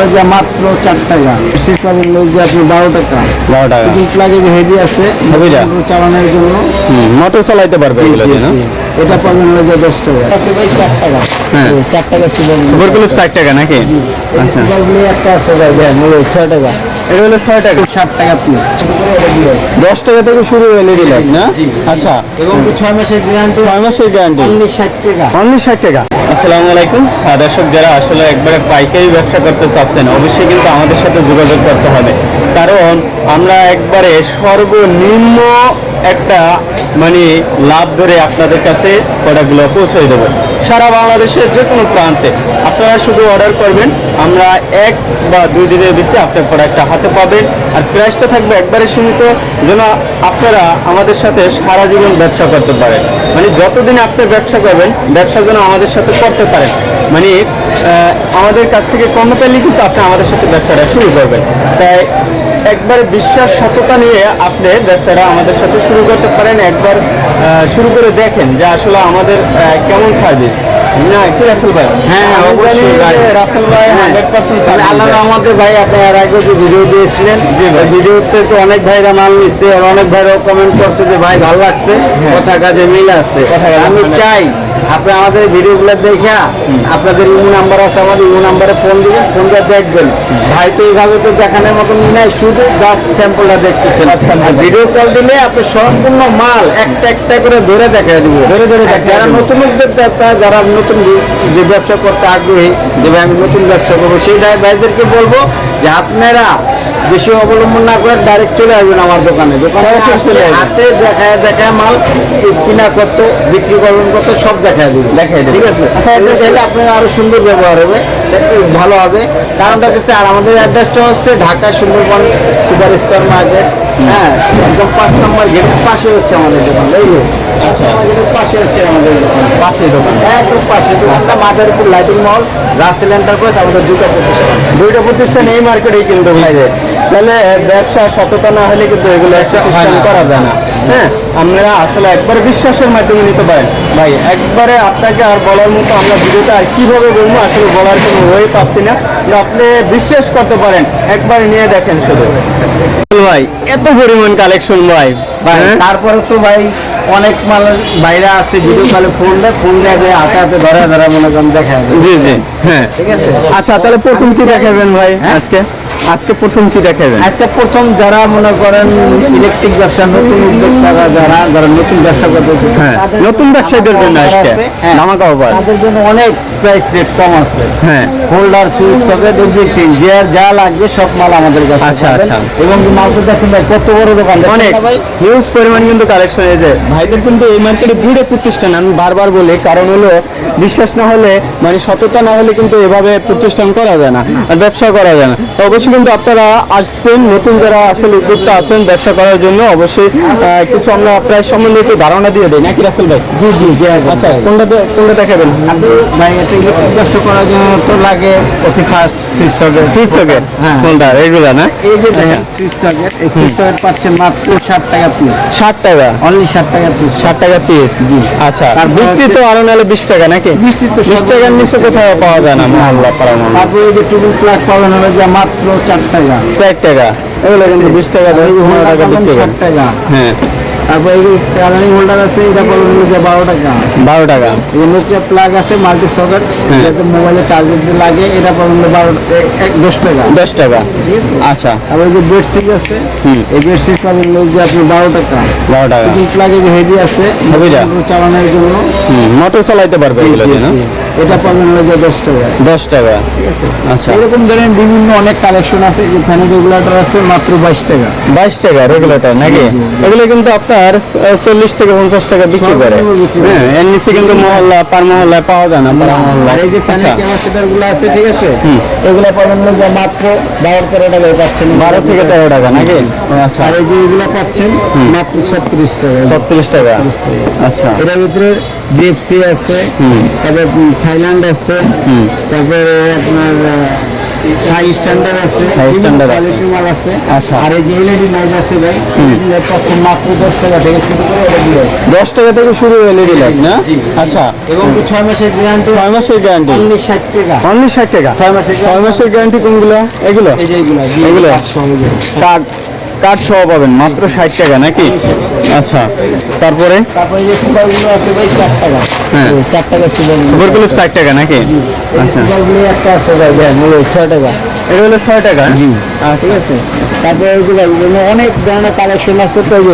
হলো যে মাত্র চার টাকা। বিশেষ পাবেন হলো যে আপনি বারো টাকা। বারো টাকা। কিন্তু লাগে যে হেভি আছে হেভিটা? চালানোর জন্য। মোটর চালাইতে পারবে এগুলো। এটা হলো যে দশ টাকা। আছে ভাই চার টাকা। হ্যাঁ। চার টাকা সুপার ষাট টাকা নাকি? আচ্ছা। একটা আছে ভাই ছয় টাকা। এটা হলো ছয় টাকা। ষাট টাকা পিস দশ টাকা থেকে শুরু এলইডি লাইট না? আচ্ছা। এবং ছয় মাসের গ্যারান্টি ছয় মাসের গ্যারান্টি অনলি ষাট টাকা। অনলি ষাট টাকা। আসসালামু আলাইকুম। দর্শক যারা আসলে একবারে পাইকারি ব্যবসা করতে চাচ্ছেন অবশ্যই কিন্তু আমাদের সাথে যোগাযোগ করতে হবে। কারণ আমরা একবারে সর্বনিম্ন একটা মানে লাভ ধরে আপনাদের কাছে প্রোডাক্টগুলো পৌঁছে দেবো। সারা বাংলাদেশের যে কোনো প্রান্তে আপনারা শুধু অর্ডার করবেন, আমরা এক বা দুই দিনের ভিত্তি আপনার প্রোডাক্টটা হাতে পাবেন। আর প্রাইসটা থাকবে একবারে সীমিত, যেন আপনারা আমাদের সাথে সারা জীবন ব্যবসা করতে পারেন। মানে যতদিন আপনি ব্যবসা করবেন, ব্যবসা যেন আমাদের সাথে করতে পারেন। মানে আমাদের কাছ থেকে কম পেলে কিন্তু আপনি আমাদের সাথে ব্যবসাটা শুরু করবেন। তাই একবার বিশ্বাস সততা নিয়ে আপনি ব্যবসাটা আমাদের সাথে শুরু করতে পারেন একবার শুরু করে দেখেন যে আসলে আমাদের কেমন সার্ভিস না কি রাসেল ভাই? হ্যাঁ, অবশ্যই জানি ভাই। রাসেল ভাই হ্যাঁ। হান্ড্রেড পার্সেন্ট আল্লাহ আমাদের ভাই আপনি আগে যে ভিডিও দিয়েছিলেন ভিডিওতে তো অনেক ভাইরা মাল নিচ্ছে আর অনেক ভাইরাও কমেন্ট করছে যে ভাই ভালো লাগছে। কথা কাজে মিল আছে। কথা আমি চাই আপনি আমাদের ভিডিওগুলো দেখে আপনাদের ইমো নাম্বার আছে আমাদের ইমো নাম্বারে ফোন দিবেন ফোন দিয়ে দেখবেন। ভাই তো এইভাবে তো দেখানোর মতন নাই শুধু জাস্ট স্যাম্পলটা দেখতেছেন। ভিডিও কল দিলে আপনি সম্পূর্ণ মাল একটা একটা করে ধরে দেখা দিব। ধরে ধরে যারা। নতুন উদ্যোক্তা যারা নতুন যে- ব্যবসা করতে আগ্রহী যে ভাই আমি নতুন ব্যবসা করব সেই ভাই- ভাইদেরকে বলব যে আপনারা বেশি অবলম্বন না করে ডাইরেক্ট চলে আসবেন আমার দোকানে। দোকানে এসে চলে হাতে দেখায় দেখায় মাল কিনা কত বিক্রি করবেন কত সব দেখায় দেবে। দেখায় দেবে। ঠিক আছে? আচ্ছা, অ্যাড্রেস এটা- চাইলে আপনার আরও সুন্দর ব্যবহার হবে ভালো হবে। কারণটা হচ্ছে আর আমাদের অ্যাড্রেসটা হচ্ছে Dhaka Sundarban super square market. হ্যাঁ একদম পাঁচ নম্বর গেটের পাশে হচ্ছে আমাদের দোকান এই যে। গেটের পাশে হচ্ছে আমাদের দোকান। পাশে দোকান। একদম পাশে দোকানটা Madaripur lighting mall Russel enterprise আমাদের দুটো প্রতিষ্ঠান। দুইটা প্রতিষ্ঠান এই মার্কেটেই কিন্তু ভাই। তাহলে ব্যবসা সততা না হলে কিন্তু এগুলো প্রতিষ্ঠান করা যায় না। হ্যাঁ আমরা আসলে একবারে বিশ্বাসের মাধ্যমে নিতে পারেন। ভাই একবারে আপনাকে আর বলার মতো আমরা ভিডিওটা আর কীভাবে বলব আসলে বলার কোনো ওয়ে পাচ্ছি না। আপনি বিশ্বাস করতে পারেন একবার নিয়ে দেখেন শুধু। ভাই এত পরিমাণ কালেকশন ভাই। ভাই হ্যাঁ? তারপরে তো ভাই অনেক মাল বাইরে আছে ভিডিও কলে ফোন দেয় ফোন দেয় হাতে হাতে ধরা ধরা মনে করেন দেখা জি জি হ্যাঁ। ঠিক আছে? আচ্ছা তাহলে প্রথম কি দেখাবেন ভাই হ্যাঁ? আজকে? আজকে প্রথম কি দেখাবেন? আজকে প্রথম যারা মনে করেন ইলেকট্রিক ব্যবসা নতুন উদ্যোক্তারা যারা যারা নতুন ব্যবসা করতেছে হ্যাঁ, নতুন ব্যবসায়ীদের জন্য আজকে। আছে, হ্যাঁ, তাদের জন্য অনেক প্রাইস রেট কম আছে। হ্যাঁ। হোল্ডার সুইচ সকেট এভরিথিং যে যা লাগবে সব মাল আমাদের কাছে আচ্ছা, আচ্ছা। এবং মাল তো দেখেন ভাই কত বড় দোকান। অনেক। হিউজ পরিমাণ কিন্তু কালেকশন হয়েছে ভাইদের কিন্তু এই মার্কেটে দুটো প্রতিষ্ঠান আমি বারবার বলি কারণ হলো বিশ্বাস না হলে মানে সততা না হলে কিন্তু এভাবে প্রতিষ্ঠান করা যায় না আর ব্যবসা করা যায় না। তো অবশ্যই কিন্তু আপনারা আসবেন নতুন যারা আসলে উদ্যোক্তা আছেন ব্যবসা করার জন্য অবশ্যই কিছু আমরা প্রায় সম্বন্ধে একটু ধারণা দিয়ে দিই নাকি রাসেল ভাই? জি জি আচ্ছা কোনটা কোনটা দেখাবেন? ভাই এটা ইলেকট্রিক ব্যবসা করার জন্য তো লাগে অতি fast switch socket switch socket হ্যাঁ। কোনটা? রেগুলার না? এই যে আচ্ছা। দেখেন সুইচ সকেট এই সুইচ সকেট পাচ্ছেন মাত্র ষাট টাকা পিস ষাট টাকা? অনলি ষাট টাকা পিস ষাট টাকা পিস জি। আচ্ছা। আর বিক্রি তো আরও নাহলে বিশ টাকা নাকি? বিশ টাকার নিচে কোথাও পাওয়া যায় না মহল্লা পাড়া মহল্লা তারপরে এই যে টুবুল প্লাগ পাবেন হলো যে মাত্র চার টাকা। চার টাকা। এগুলো কিন্তু বিশ টাকা পনেরো টাকা বিক্রি করে। টাকা। হ্যাঁ। তারপরে এই যে হোল্ডার আছে এটা পাবেন যে বারো টাকা। বারো টাকা। এই নোকিয়া প্লাগ আছে মাল্টি সকেট হ্যাঁ। মোবাইলে চার্জার দিয়ে লাগে এটা পাবেন বারো দশ টাকা। দশ টাকা। আছে? আচ্ছা। ওই যে বেডশিট আছে হুম। এই বেডশিট পাবেন যে আপনি বারো টাকা। বারো টাকা। প্লাগে যে হেভি আছে হেভিটা? চালানোর জন্য। মোটর চালাইতে পারবে এগুলো না। এটা পাবেন হলো যে দশ টাকা। দশ টাকা। আচ্ছা। এরকম ধরেন বিভিন্ন অনেক কালেকশন আছে ফ্যান রেগুলেটর আছে মাত্র বাইশ টাকা। বাইশ টাকা রেগুলেটর নাকি? এগুলো কিন্তু আপনার চল্লিশ থেকে পঞ্চাশ টাকা বিক্রি করে। হ্যাঁ এর নিচে কিন্তু মহল্লা পার মহল্লায় পাওয়া যায় না পাড়া মহল্লা। এই যে ফ্যানের আচ্ছা। ক্যাপাসিটারগুলো আছে ঠিক আছে? এগুলো পাবেন যে মাত্র বারো তেরো টাকায় পাচ্ছেন। বারো থেকে তেরো টাকা নাকি? আচ্ছা। আর এই যে এগুলো পাচ্ছেন মাত্র ছত্রিশ টাকা। ছত্রিশ টাকা। আচ্ছা। এটার ভিতরে জিএফসি আছে তারপর থাইল্যান্ড আছে তারপরে আপনার হাই স্ট্যান্ডার্ড আছে। মাল আচ্ছা। আর এই যে এলইডি লাইট আছে ভাই পাচ্ছেন মাত্র দশ টাকা থেকে শুরু করে এলইডি লাইট দশ টাকা থেকে শুরু এলইডি লাইট না? আচ্ছা। এবং ছয় মাসের গ্যারান্টি ছয় মাসের গ্যারান্টি অনলি ষাট টাকা। অনলি টাকা। ছয় মাসের ছয় মাসের গ্যারান্টি কোনগুলো? এগুলো? এই যে এগুলো জি, এগুলো? কার্ড। কার্ড সহ পাবেন মাত্র ষাট টাকা নাকি? আচ্ছা তারপরে? তারপরে যে সুপারগুলো আছে ভাই চার টাকা। হ্যাঁ। চার টাকা সুপার সুপারগুলো ষাট টাকা নাকি? আচ্ছা। সুপারগুলো একটা আছে ভাই ছয় টাকা। এটা হলো ছয় টাকা? জি। ঠিক আছে? তারপরে অনেক ধরনের কালেকশন আছে তো এই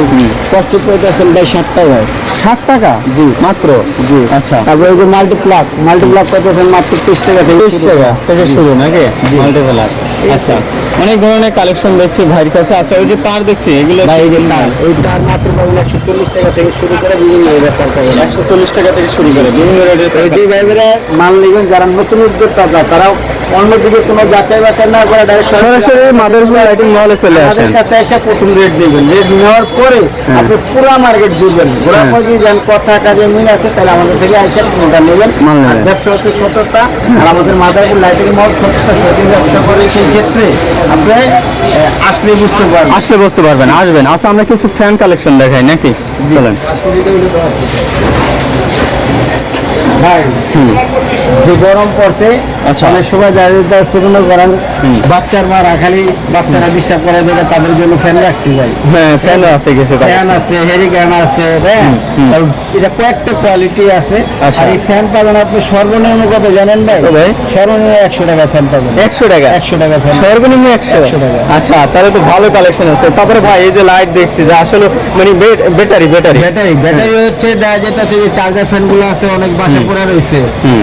কষ্ট পেতেছেন ভাই ষাট টাকায়। ষাট টাকা? জি। মাত্র? জি। আচ্ছা। তারপরে যে মাল্টিপ্লাক মাল্টিপ্লাক পেতেছেন মাত্র তিরিশ টাকা তিরিশ। টাকা থেকে শুরু নাকি? মাল্টিপ্লার আচ্ছা অনেক ধরনের কালেকশন দেখছি ভাইয়ের কাছে। আচ্ছা ওই যে তার দেখছি এগুলো ভাই এই যে তার এই তার মাত্র পাবেন একশো চল্লিশ টাকা থেকে শুরু করে বিভিন্ন পাবেন একশো চল্লিশ টাকা থেকে শুরু করে বিভিন্ন রেটের যে ভাইবেরা মাল নেবেন যারা নতুন উদ্যোক্তা তারাও অন্যদিকে কোনো যাচাই বাছাই না করে ডাইরেক্ট সরাসরি মাদারপুর লাইটিং মহলে চলে আসেন। আমাদের কাছে এসে প্রথম রেট নেবেন। রেট নেওয়ার পরে আপনি পুরো মার্কেট ঘুরবেন। ঘোরার পর যদি যান কথা কাজে মিল আছে তাহলে আমাদের থেকে এসে কোনটা নেবেন। ব্যবসা হচ্ছে সততা। আর আমাদের মাদারপুর লাইটিং মহল সততা সঠিক ব্যবসা করে সেই ক্ষেত্রে আপনি আসলে বুঝতে পারবেন। আসলে বুঝতে পারবেন আসবেন। আচ্ছা আমরা কিছু ফ্যান কালেকশন দেখাই নাকি? চলেন। ভাই যে গরম পড়ছে। অনেক সময় যাচ্ছে কোনো গরম বাচ্চার মা রাখালি বাচ্চারা ডিস্টার্ব করে দেবে তাদের জন্য ফ্যান রাখছি ভাই। হ্যাঁ ফ্যানও আছে কিছু ফ্যান আছে হেরিক্যান আছে হ্যাঁ। এটা কয়েকটা কোয়ালিটি আছে। আচ্ছা। আর এই ফ্যান পাবেন আপনি সর্বনিম্ন কত জানেন ভাই? সর্বনিম্ন একশো টাকা ফ্যান পাবেন। একশো টাকা? একশো টাকা ফ্যান সর্বনিম্ন একশো? 100 টাকা। আচ্ছা তাহলে তো ভালো কালেকশন আছে। তারপরে ভাই এই যে লাইট দেখছি যে আসলে মানে ব্যাটারি ব্যাটারি ব্যাটারি ব্যাটারি হচ্ছে দেখা যেতেছে যে চার্জার ফ্যানগুলো আছে অনেক বাসা পড়া রয়েছে।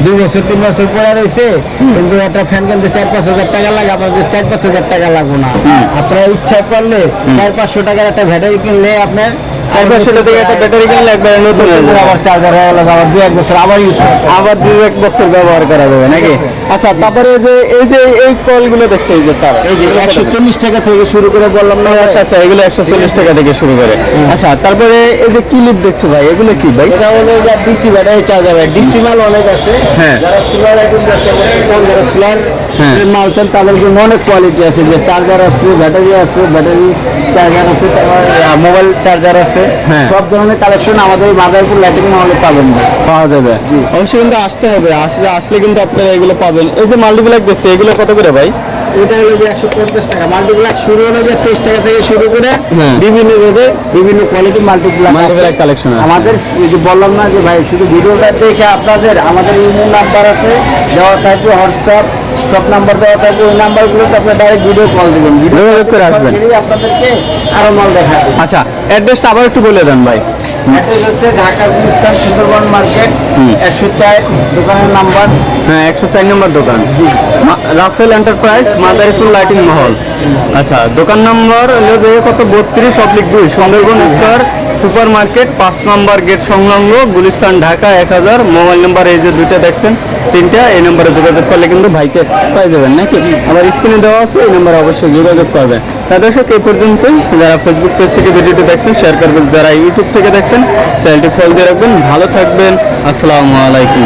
দুই বছর তিন বছর পড়া রয়েছে। কিন্তু একটা ফ্যান কিনতে চার পাঁচ হাজার টাকা লাগে আপনাদের চার পাঁচ হাজার টাকা লাগবো না। আপনার ইচ্ছা করলে চার পাঁচশো টাকার একটা ব্যাটারি কিনলে আপনার পাঁচশো টাকা দিয়ে একটা ব্যাটারি কিনলে একবার নতুন আবার চার্জার হয়ে গেল আবার দু এক বছর আবার ইউজ আবার দুই এক বছর ব্যবহার করা যাবে নাকি? আচ্ছা তারপরে যে এই যে এই কলগুলো দেখছি এই যে তার। এই যে একশো চল্লিশ টাকা থেকে শুরু করে বললাম না? আচ্ছা আচ্ছা এগুলো একশো চল্লিশ টাকা থেকে শুরু করে। আচ্ছা তারপরে এই যে ক্লিপ দেখছ ভাই এগুলো কি ভাই? এটা হলো যে ডিসি ব্যাটারি চার্জার ডিসি মাল অনেক আছে। হ্যাঁ। যারা সোলার আইটেম যারা সোলার। মাল চান তাদের জন্য অনেক কোয়ালিটি আছে যে চার্জার আছে ব্যাটারি আছে ব্যাটারি চার্জার আছে মোবাইল চার্জার আছে। হ্যাঁ। সব ধরনের কালেকশন আমাদের বাজারপুর ল্যাটিন লাইটিং মহলে পাবেন। না পাওয়া যাবে। অবশ্যই কিন্তু আসতে হবে। আসলে আসলে কিন্তু আপনারা এগুলো পাবেন। এই যে মাল্টিপ্লাক দেখছে এগুলো কত করে ভাই? এটা হলো যে একশো পঞ্চাশ টাকা। মাল্টিপ্লাক শুরু হলো যে তেইশ টাকা থেকে শুরু করে হ্যাঁ। বিভিন্ন রেটে বিভিন্ন কোয়ালিটি মাল্টিপ্লাক collection আমাদের যে বললাম না যে ভাই শুধু ভিডিওটা দেখে আপনাদের আমাদের ইমেল নাম্বার আছে দেওয়া থাকবে হোয়াটসঅ্যাপ সব নাম্বার দেওয়া থাকবে ওই নাম্বারগুলোতে আপনি ডাইরেক্ট ভিডিও কল দেবেন। ভিডিও করে আসবেন। আপনাদেরকে আরও মাল দেখাবে। আচ্ছা অ্যাড্রেসটা আবার একটু বলে দেন ভাই। অ্যাড্রেস হচ্ছে ঢাকা গুলিস্তান সুন্দরবন মার্কেট একশো চার দোকানের নাম্বার। হ্যাঁ একশো চার নম্বর দোকান। রাফেল এন্টারপ্রাইজ মাদারীপুর লাইটিং মহল। আচ্ছা দোকান নম্বর কত বত্রিশ অব্লিক দুই সুন্দরবন স্কোয়ার সুপার মার্কেট পাঁচ নম্বর গেট সংলগ্ন, গুলিস্তান, ঢাকা, এক হাজার। মোবাইল নাম্বার এই যে দুইটা দেখছেন, তিনটা, এই নম্বরে যোগাযোগ করলে কিন্তু ভাইকে পাই যাবেন, নাকি? আবার স্ক্রিনে দেওয়া আছে, এই নম্বরে অবশ্যই যোগাযোগ করবেন। তা দর্শক, এই পর্যন্তই। যারা ফেসবুক পেজ থেকে ভিডিওটি দেখছেন শেয়ার করবেন। যারা ইউটিউব থেকে দেখছেন চ্যানেলটি ফলো দিয়ে রাখবেন। ভালো থাকবেন। আসসালামু আলাইকুম।